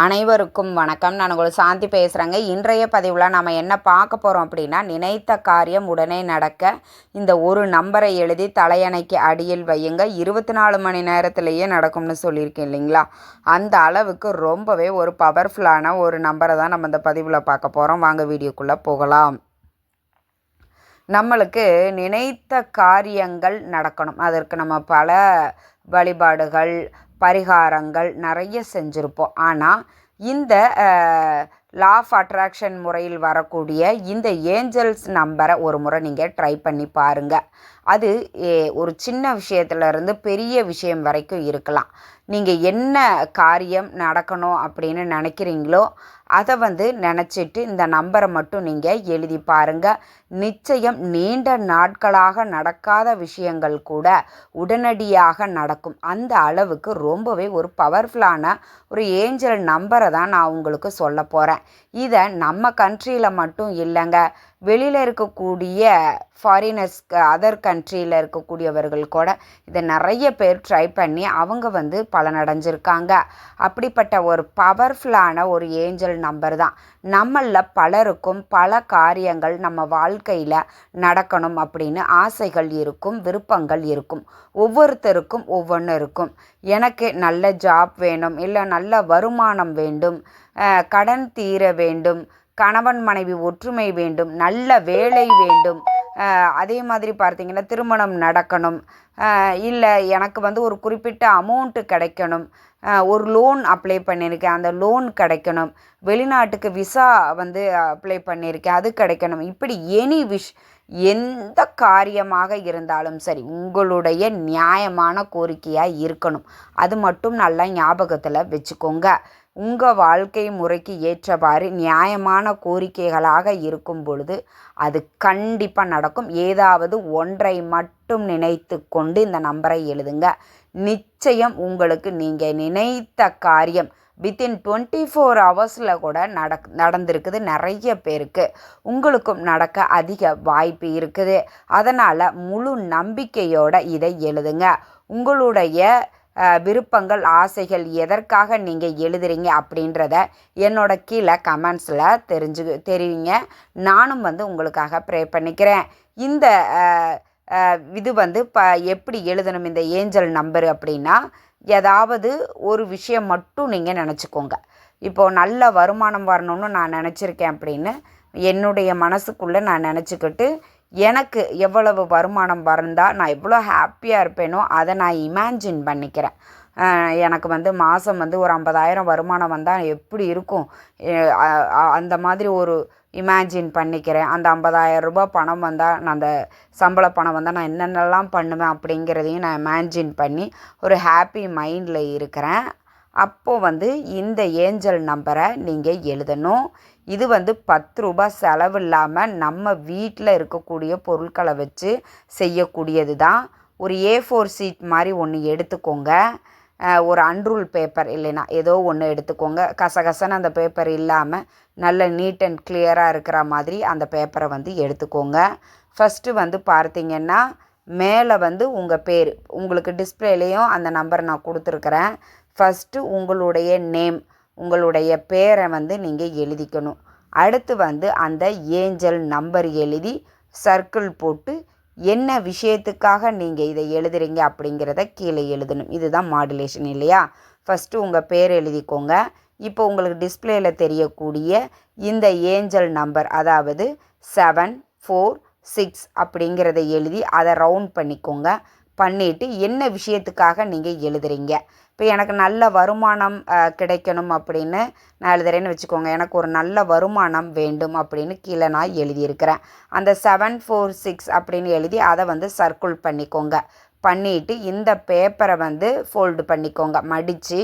அனைவருக்கும் வணக்கம். நான் உங்கள் சாந்தி பேசுகிறேங்க இன்றைய பதிவில் நம்ம என்ன பார்க்க போகிறோம் அப்படின்னா நினைத்த காரியம் உடனே நடக்க இந்த ஒரு நம்பரை எழுதி தலையணைக்கு அடியில் வையுங்க. இருபத்தி நாலு மணி நேரத்திலேயே நடக்கும்னு சொல்லியிருக்கேன் இல்லைங்களா? அந்த அளவுக்கு ரொம்பவே ஒரு பவர்ஃபுல்லான ஒரு நம்பரை தான் நம்ம இந்த பதிவில் பார்க்க போகிறோம் வாங்க வீடியோக்குள்ளே போகலாம். நம்மளுக்கு நினைத்த காரியங்கள் நடக்கணும். அதற்கு நம்ம பல வழிபாடுகள் பரிகாரங்கள் நிறைய செஞ்சுருப்போம். ஆனால் இந்த லா ஆஃப் அட்ராக்ஷன் முறையில் வரக்கூடிய இந்த ஏஞ்சல்ஸ் நம்பரை ஒரு முறை நீங்கள் ட்ரை பண்ணி பாருங்கள் அது ஒரு சின்ன விஷயத்துலேருந்து பெரிய விஷயம் வரைக்கும் இருக்கலாம். நீங்கள் என்ன காரியம் நடக்கணும் அப்படின்னு நினைக்கிறீங்களோ அதை வந்து நினச்சிட்டு இந்த நம்பரை மட்டும் நீங்கள் எழுதி பாருங்கள் நிச்சயம் நீண்ட நாட்களாக நடக்காத விஷயங்கள் கூட உடனடியாக நடக்கும். அந்த அளவுக்கு ரொம்பவே ஒரு பவர்ஃபுல்லான ஒரு ஏஞ்சல் நம்பரை தான் நான் உங்களுக்கு சொல்ல போகிறேன் இதை நம்ம கண்ட்ரியில் மட்டும் இல்லைங்க. வெளியில் இருக்கக்கூடிய ஃபாரினர்ஸ் அதர் கண்ட்ரியில் இருக்கக்கூடியவர்கள் கூட இதை நிறைய பேர் ட்ரை பண்ணி அவங்க வந்து பலனடைஞ்சிருக்காங்க. அப்படிப்பட்ட ஒரு பவர்ஃபுல்லான ஒரு ஏஞ்சல் நம்பர் தான். நம்மளில் பலருக்கும் பல காரியங்கள் நம்ம வாழ்க்கையில் நடக்கணும் அப்படின்னு ஆசைகள் இருக்கும் விருப்பங்கள் இருக்கும். ஒவ்வொருத்தருக்கும் ஒவ்வொன்று இருக்கும். எனக்கு நல்ல ஜாப் வேணும் இல்லை நல்ல வருமானம் வேண்டும் கடன் தீர வேண்டும் கணவன் மனைவி ஒற்றுமை வேண்டும் நல்ல வேலை வேண்டும். அதே மாதிரி பார்த்திங்கன்னா திருமணம் நடக்கணும். இல்லை எனக்கு வந்து ஒரு குறிப்பிட்ட அமௌண்ட்டு கிடைக்கணும். ஒரு லோன் அப்ளை பண்ணியிருக்கேன். அந்த லோன் கிடைக்கணும். வெளிநாட்டுக்கு விசா வந்து அப்ளை பண்ணியிருக்கேன். அது கிடைக்கணும். இப்படி எனி விஷ் எந்த காரியமாக இருந்தாலும் சரி உங்களுடைய நியாயமான கோரிக்கையாக இருக்கணும். அது மட்டும் நல்லா ஞாபகத்தில் வச்சுக்கோங்க. உங்கள் வாழ்க்கை முறைக்கு ஏற்றவாறு நியாயமான கோரிக்கைகளாக இருக்கும் பொழுது அது கண்டிப்பாக நடக்கும். ஏதாவது ஒன்றை மட்டும் நினைத்து கொண்டு இந்த நம்பரை எழுதுங்க. நிச்சயம் உங்களுக்கு நீங்கள் நினைத்த காரியம் வித்தின் டுவெண்ட்டி ஃபோர் ஹவர்ஸில் கூட நடக் நடந்திருக்குது. நிறைய பேருக்கு உங்களுக்கும் நடக்க அதிக வாய்ப்பு இருக்குது. அதனால் முழு நம்பிக்கையோடு இதை எழுதுங்க. உங்களுடைய விருப்பங்கள் ஆசைகள் எதற்காக நீங்கள் எழுதுறீங்க அப்படின்றத என்னோட கீழே கமெண்ட்ஸில் தெரிஞ்சு தெரிவிங்க. நானும் வந்து உங்களுக்காக ப்ரே பண்ணிக்கிறேன். இந்த இது வந்து ப எப்படி எழுதணும் இந்த ஏஞ்சல் நம்பர் அப்படின்னா ஏதாவது ஒரு விஷயம் மட்டும் நீங்கள் நினச்சிக்கோங்க. இப்போது நல்ல வருமானம் வரணும்னு நான் நினச்சிருக்கேன் அப்படின்னு என்னுடைய மனசுக்குள்ளே நான் நினச்சிக்கிட்டு எனக்கு எவ்வளவு வருமானம் வந்தால் நான் எவ்வளோ ஹாப்பியாக இருப்பேனோ அதை நான் இமேஜின் பண்ணிக்கிறேன். எனக்கு வந்து மாதம் வந்து ஒரு ஐம்பதாயிரம் வருமானம் வந்தால் எப்படி இருக்கும்? அந்த மாதிரி ஒரு இமேஜின் பண்ணிக்கிறேன். அந்த ஐம்பதாயிரம் ரூபாய் பணம் வந்தால் நான் அந்த சம்பள பணம் வந்தால் நான் என்னென்னலாம் பண்ணுவேன் அப்படிங்கிறதையும் நான் இமேஜின் பண்ணி ஒரு ஹாப்பி மைண்டில் இருக்கிறேன். அப்போது வந்து இந்த ஏஞ்சல் நம்பரை நீங்கள் எழுதணும். இது வந்து பத்து ரூபாய் செலவு இல்லாமல் நம்ம வீட்டில் இருக்கக்கூடிய பொருட்களை வச்சு செய்யக்கூடியது தான். ஒரு ஏ ஃபோர் சீட் மாதிரி ஒன்று எடுத்துக்கோங்க. ஒரு அன்ரூல் பேப்பர் இல்லைன்னா ஏதோ ஒன்று எடுத்துக்கோங்க. கசகசன்னு அந்த பேப்பர் இல்லாமல் நல்ல நீட் அண்ட் கிளியராக இருக்கிற மாதிரி அந்த பேப்பரை வந்து எடுத்துக்கோங்க. ஃபஸ்ட்டு வந்து பார்த்திங்கன்னா மேலே வந்து உங்கள் பேர். உங்களுக்கு டிஸ்பிளேலேயும் அந்த நம்பர் நான் கொடுத்துருக்குறேன். ஃபஸ்ட்டு உங்களுடைய நேம் உங்களுடைய பேரை வந்து நீங்கள் எழுதிக்கணும். அடுத்து வந்து அந்த ஏஞ்சல் நம்பர் எழுதி சர்க்கிள் போட்டு என்ன விஷயத்துக்காக நீங்கள் இதை எழுதுறீங்க அப்படிங்கிறத கீழே எழுதணும். இதுதான் மாடுலேஷன் இல்லையா? ஃபஸ்ட்டு உங்கள் பேர் எழுதிக்கோங்க. இப்போ உங்களுக்கு டிஸ்பிளேயில் தெரியக்கூடிய இந்த ஏஞ்சல் நம்பர் அதாவது செவன் ஃபோர் சிக்ஸ் அப்படிங்கிறத எழுதி அதை ரவுண்ட் பண்ணிக்கோங்க. பண்ணிவிட்டு என்ன விஷயத்துக்காக நீங்கள் எழுதுறீங்க? இப்போ எனக்கு நல்ல வருமானம் கிடைக்கணும் அப்படின்னு நான் எழுதுறேன்னு வச்சுக்கோங்க. எனக்கு ஒரு நல்ல வருமானம் வேண்டும் அப்படின்னு கீழே நான் எழுதியிருக்கிறேன். அந்த செவன் ஃபோர் சிக்ஸ் அப்படின்னு எழுதி அதை வந்து சர்க்குள் பண்ணிக்கோங்க. பண்ணிவிட்டு இந்த பேப்பரை வந்து ஃபோல்டு பண்ணிக்கோங்க. மடித்து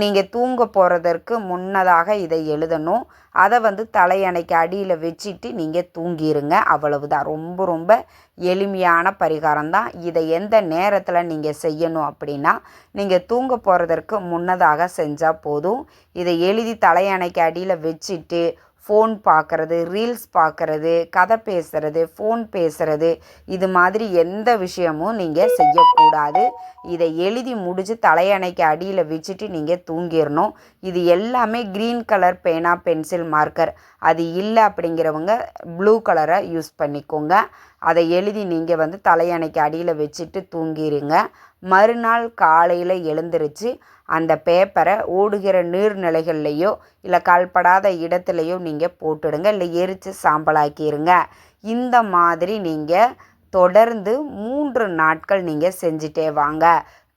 நீங்கள் தூங்க போகிறதற்கு முன்னதாக இதை எழுதணும். அதை வந்து தலையணைக்கு அடியில் வச்சுட்டு நீங்கள் தூங்கிடுங்க அவ்வளவுதான். ரொம்ப ரொம்ப எளிமையான பரிகாரம் தான். இதை எந்த நேரத்தில் நீங்கள் செய்யணும் அப்படின்னா நீங்கள் தூங்க போகிறதற்கு முன்னதாக செஞ்சால் போதும். இதை எழுதி தலையணைக்கு அடியில் வச்சுட்டு ஃபோன் பார்க்குறது ரீல்ஸ் பார்க்குறது கதை பேசுகிறது ஃபோன் பேசுகிறது இது மாதிரி எந்த விஷயமும் நீங்கள் செய்யக்கூடாது. இதை எழுதி முடித்து தலையணைக்கு அடியில் வச்சுட்டு நீங்கள் தூங்கிடணும் இது எல்லாமே க்ரீன் கலர் பேனா பென்சில் மார்க்கர். அது இல்லை அப்படிங்கிறவங்க ப்ளூ கலரை யூஸ் பண்ணிக்கோங்க. அதை எழுதி நீங்கள் வந்து தலையணைக்கு அடியில் வச்சுட்டு தூங்கிடுங்க மறுநாள் காலையில் எழுந்திருச்சு அந்த பேப்பரை ஓடுகிற நீர்நிலைகள்லையோ இல்லை கால்படாத இடத்துலையோ நீங்கள் போட்டுடுங்க இல்லை எரித்து சாம்பலாக்கிடுங்க இந்த மாதிரி நீங்கள் தொடர்ந்து மூன்று நாட்கள் நீங்கள் செஞ்சுட்டே வாங்க.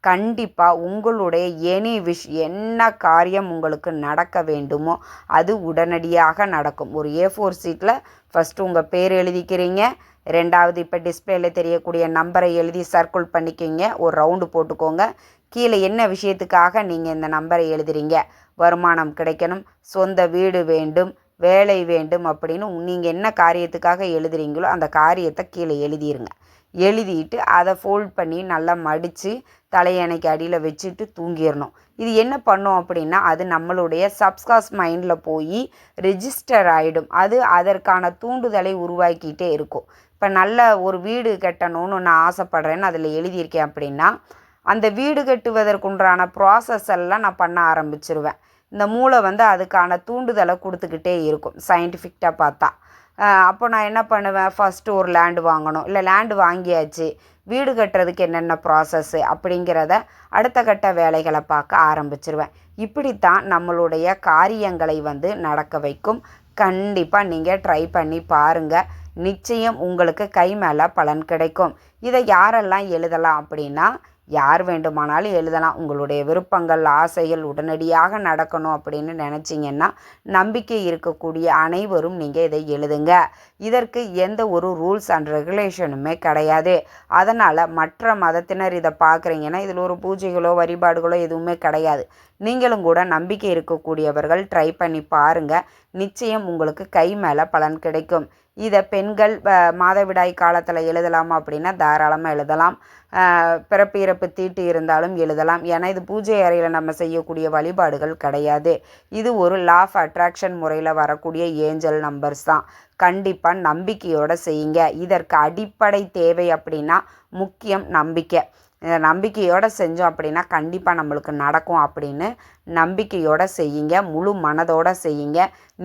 கண்டிப்பாக உங்களுடைய எனி விஷ் என்ன காரியம் உங்களுக்கு நடக்க வேண்டுமோ அது உடனடியாக நடக்கும். ஒரு ஏ ஃபோர் சீட்டில் ஃபஸ்ட்டு உங்கள் பேர் எழுதிக்கிறீங்க. ரெண்டாவது இப்போ டிஸ்பிளேல தெரியக்கூடிய நம்பரை எழுதி சர்க்குள் பண்ணிக்கிங்க. ஒரு ரவுண்டு போட்டுக்கோங்க. கீழே என்ன விஷயத்துக்காக நீங்கள் இந்த நம்பரை எழுதுறீங்க? வருமானம் கிடைக்கணும். சொந்த வீடு வேண்டும். வேலை வேண்டும் அப்படின்னு நீங்கள் என்ன காரியத்துக்காக எழுதுறீங்களோ அந்த காரியத்தை கீழே எழுதிருங்க. எழுதிட்டு அதை ஃபோல்ட் பண்ணி நல்லா மடித்து தலையணைக்கு அடியில் வச்சுட்டு தூங்கிடணும். இது என்ன பண்ணும் அப்படின்னா அது நம்மளுடைய சப்ஸ்காஸ் மைண்டில் போய் ரிஜிஸ்டர் ஆகிடும் அது அதற்கான தூண்டுதலை உருவாக்கிட்டே இருக்கும். இப்போ நல்ல ஒரு வீடு கட்டணும்னு நான் ஆசைப்பட்றேன்னு அதில் எழுதியிருக்கேன் அப்படின்னா அந்த வீடு கட்டுவதற்குன்றான ப்ராசஸ் எல்லாம் நான் பண்ண ஆரம்பிச்சிருவேன். இந்த மூளை வந்து அதுக்கான தூண்டுதலை கொடுத்துக்கிட்டே இருக்கும் சயின்டிஃபிக்டாக பார்த்தா. அப்போ நான் என்ன பண்ணுவேன்? ஃபஸ்ட்டு ஒரு லேண்டு வாங்கணும். இல்லை லேண்டு வாங்கியாச்சு. வீடு கட்டுறதுக்கு என்னென்ன ப்ராசஸ்ஸு அப்படிங்கிறத அடுத்த கட்ட வேலைகளை பார்க்க ஆரம்பிச்சிருவேன். இப்படித்தான் நம்மளுடைய காரியங்களை வந்து நடக்க வைக்கும். கண்டிப்பாக நீங்கள் ட்ரை பண்ணி பாருங்கள் நிச்சயம் உங்களுக்கு கை மேலே பலன் கிடைக்கும். இதை யாரெல்லாம் எழுதலாம் அப்படின்னா யார் வேண்டுமானாலும் எழுதலாம். உங்களுடைய விருப்பங்கள் ஆசைகள் உடனடியாக நடக்கணும் அப்படின்னு நினச்சிங்கன்னா நம்பிக்கை இருக்கக்கூடிய அனைவரும் நீங்கள் இதை எழுதுங்க. இதற்கு எந்த ஒரு ரூல்ஸ் அண்ட் ரெகுலேஷனுமே கிடையாது. அதனால் மற்ற மதத்தினர் இதை பார்க்குறீங்கன்னா இதில் ஒரு பூஜைகளோ வழிபாடுகளோ எதுவுமே கிடையாது. நீங்களும் கூட நம்பிக்கை இருக்கக்கூடியவர்கள் ட்ரை பண்ணி பாருங்கள் நிச்சயம் உங்களுக்கு கை மேலே பலன் கிடைக்கும். இதை பெண்கள் மாதவிடாய் காலத்தில் எழுதலாமா அப்படின்னா தாராளமாக எழுதலாம். பிறப்பு இறப்பு தீட்டு இருந்தாலும் எழுதலாம். ஏன்னா இது பூஜை அறையில் நம்ம செய்யக்கூடிய வழிபாடுகள் கிடையாது. இது ஒரு லா ஆஃப் அட்ராக்ஷன் முறையில் வரக்கூடிய ஏஞ்சல் நம்பர்ஸ் தான். கண்டிப்பாக நம்பிக்கையோடு செய்யுங்க. இதற்கு அடிப்படை தேவை அப்படின்னா முக்கியம் நம்பிக்கை. நம்பிக்கையோடு செஞ்சோம் அப்படின்னா கண்டிப்பாக நம்மளுக்கு நடக்கும் அப்படின்னு நம்பிக்கையோடு செய்யுங்க முழு மனதோடு செய்யுங்க.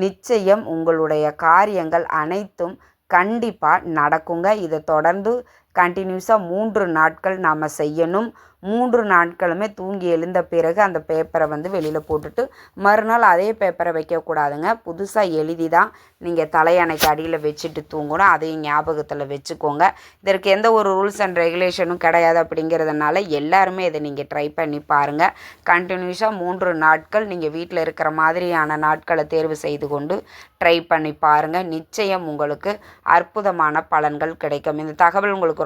நிச்சயம் உங்களுடைய காரியங்கள் அனைத்தும் கண்டிப்பாக நடக்குங்க. இதை தொடர்ந்து கண்டினியூஸாக மூன்று நாட்கள் நாம் செய்யணும். மூன்று நாட்களுமே தூங்கி எழுந்த பிறகு அந்த பேப்பரை வந்து வெளியில் போட்டுட்டு மறுநாள் அதே பேப்பரை வைக்கக்கூடாதுங்க புதுசாக எழுதி தான் நீங்கள் தலையணைக்கு அடியில் வச்சுட்டு தூங்கணும். அதையும் ஞாபகத்தில் வச்சுக்கோங்க. இதற்கு எந்த ஒரு ரூல்ஸ் அண்ட் ரெகுலேஷனும் கிடையாது அப்படிங்கிறதுனால எல்லாருமே இதை நீங்கள் ட்ரை பண்ணி பாருங்கள் கண்டினியூஸாக மூன்று நாட்கள் நீங்கள் வீட்டில் இருக்கிற மாதிரியான நாட்களை தேர்வு செய்து கொண்டு ட்ரை பண்ணி பாருங்கள் நிச்சயம் உங்களுக்கு அற்புதமான பலன்கள் கிடைக்கும். இந்த தகவல் உங்களுக்கு